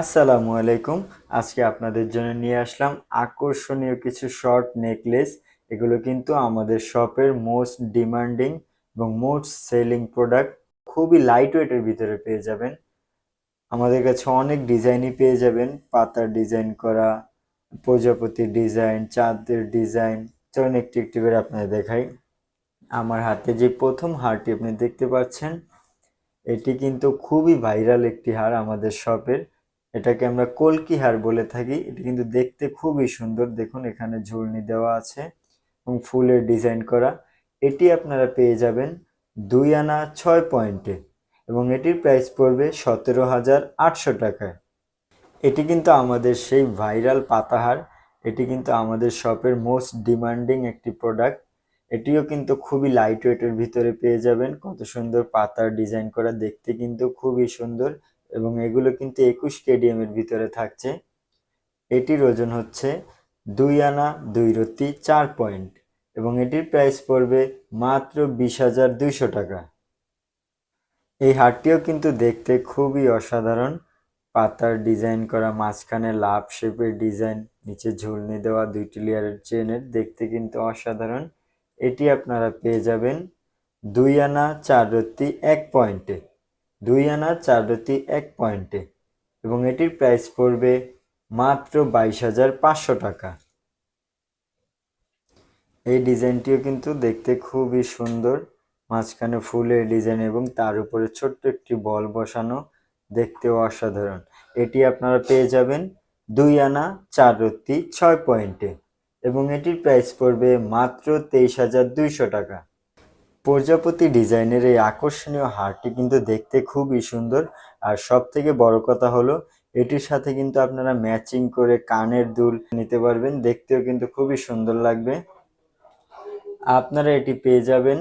আসসালামু আলাইকুম। আজকে আপনাদের জন্য নিয়ে আসলাম আকর্ষণীয় কিছু শর্ট নেকলেস। এগুলো কিন্তু আমাদের শপের মোস্ট ডিমান্ডিং এবং মোস্ট সেলিং প্রোডাক্ট। খুবই লাইট ওয়েটের ভিতরে পেয়ে যাবেন। আমাদের কাছে অনেক ডিজাইনই পেয়ে যাবেন। পাতার ডিজাইন করা, প্রজাপতির ডিজাইন, চাঁদের ডিজাইন। চলুন একটু একটু করে আপনাদের দেখাই। আমার হাতে যে প্রথম হারটি আপনি দেখতে পাচ্ছেন, এটি কিন্তু খুবই ভাইরাল একটি হার আমাদের শপের। এটাকে আমরা কলকি হার বলে থাকি। এটি কিন্তু দেখতে খুবই সুন্দর। দেখুন, এখানে ঝুলনি দেওয়া আছে এবং ফুলের ডিজাইন করা। এটি আপনারা পেয়ে যাবেন দুই আনা ছয় পয়েন্টে এবং এটির প্রাইস পড়বে সতেরো হাজার আটশো টাকায়। এটি কিন্তু আমাদের সেই ভাইরাল পাতাহার। এটি কিন্তু আমাদের শপের মোস্ট ডিমান্ডিং একটি প্রোডাক্ট এটিও কিন্তু খুবই লাইট ওয়েটের ভিতরে পেয়ে যাবেন। কত সুন্দর পাতার ডিজাইন করা। দেখতে কিন্তু খুবই সুন্দর। এবং এগুলো কিন্তু একুশ কেডিএম এর ভিতরে থাকছে। এটির ওজন হচ্ছে দুই আনা দুই রত্তি চার পয়েন্ট এবং এটির প্রাইস পড়বে মাত্র বিশ হাজার দুইশো টাকা। এই হারটিও কিন্তু দেখতে খুবই অসাধারণ। পাতার ডিজাইন করা, মাঝখানে লাভ শেপের ডিজাইন, নিচে ঝুলনি দেওয়া দুইটি লেয়ারের চেনের দেখতে কিন্তু অসাধারণ। এটি আপনারা পেয়ে যাবেন দুই আনা চার রত্তি এক পয়েন্টে। দুই আনা চার রতি এক পয়েন্টে, এবং এটির প্রাইস পড়বে মাত্র বাইশ হাজার পাঁচশো টাকা। এই ডিজাইনটিও কিন্তু দেখতে খুবই সুন্দর। মাঝখানে ফুলের ডিজাইন এবং তার উপরে ছোট্ট একটি বল বসানো দেখতেও অসাধারণ। এটি আপনারা পেয়ে যাবেন দুই আনা চার রত্তি ছয় পয়েন্টে, এবং এটির প্রাইস পড়বে মাত্র তেইশ হাজার দুইশো টাকা। প্রজাপতি ডিজাইনের এই আকর্ষণীয় হারটি কিন্তু দেখতে খুবই সুন্দর। আর সব থেকে বড় কথা হলো, এটির সাথে কিন্তু আপনারা ম্যাচিং করে কানের দুল নিতে পারবেন। দেখতেও কিন্তু খুবই সুন্দর লাগবে। আপনারা এটি পেয়ে যাবেন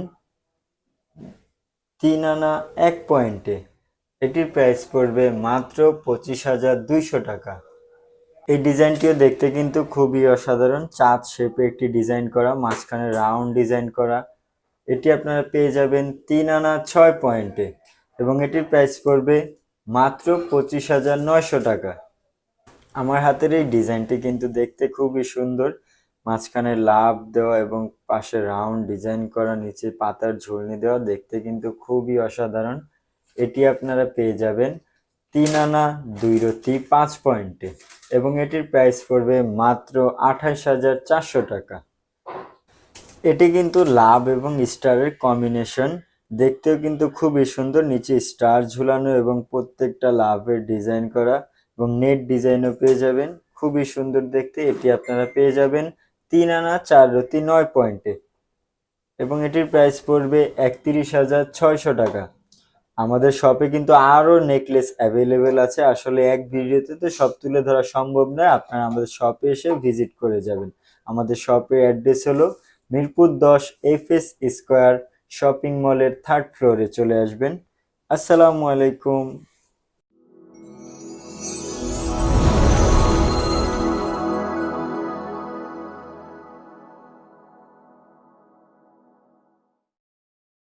তিন আনা এক পয়েন্টে। এটির প্রাইস পড়বে মাত্র পঁচিশ হাজার দুইশো টাকা। এই ডিজাইনটিও দেখতে কিন্তু খুবই অসাধারণ। চাঁদ শেপে একটি ডিজাইন করা, মাঝখানে রাউন্ড ডিজাইন করা। এটি আপনারা পেয়ে যাবেন তিন আনা ছয় পয়েন্টে এবং এটির প্রাইস পড়বে মাত্র পঁচিশ হাজার নয়শো টাকা। আমার হাতের এই ডিজাইনটি কিন্তু দেখতে খুবই সুন্দর। মাঝখানে লাভ দেওয়া এবং পাশে রাউন্ড ডিজাইন করা, নিচে পাতার ঝুলনি দেওয়া দেখতে কিন্তু খুবই অসাধারণ। এটি আপনারা পেয়ে যাবেন তিন আনা দুই রতি পাঁচ পয়েন্টে এবং এটির প্রাইস পড়বে মাত্র আঠাশ হাজার চারশো টাকা। এটি কিন্তু লাভ এবং স্টারের কম্বিনেশন দেখতেও কিন্তু খুবই সুন্দর, নিচে স্টার ঝুলানো এবং প্রত্যেকটা লাভের ডিজাইন করা এবং নেট ডিজাইনও পেয়ে যাবেন। খুবই সুন্দর দেখতে, এটি আপনারা পেয়ে যাবেন তিন আনা চার রতি নয় পয়েন্টে এবং এটির প্রাইস পড়বে একত্রিশ হাজার ছয়শো টাকা। আমাদের শপে কিন্তু আরও নেকলেস অ্যাভেলেবেল আছে। আসলে এক ভিডিওতে তো সব তুলে ধরা সম্ভব নয়। আপনারা আমাদের শপে এসে ভিজিট করে যাবেন। আমাদের শপের অ্যাড্রেস হলো মিরপুর দশ এফ এস স্কোয়ার শপিং মলের থার্ড ফ্লোরে চলে আসবেন। আসসালামু আলাইকুম।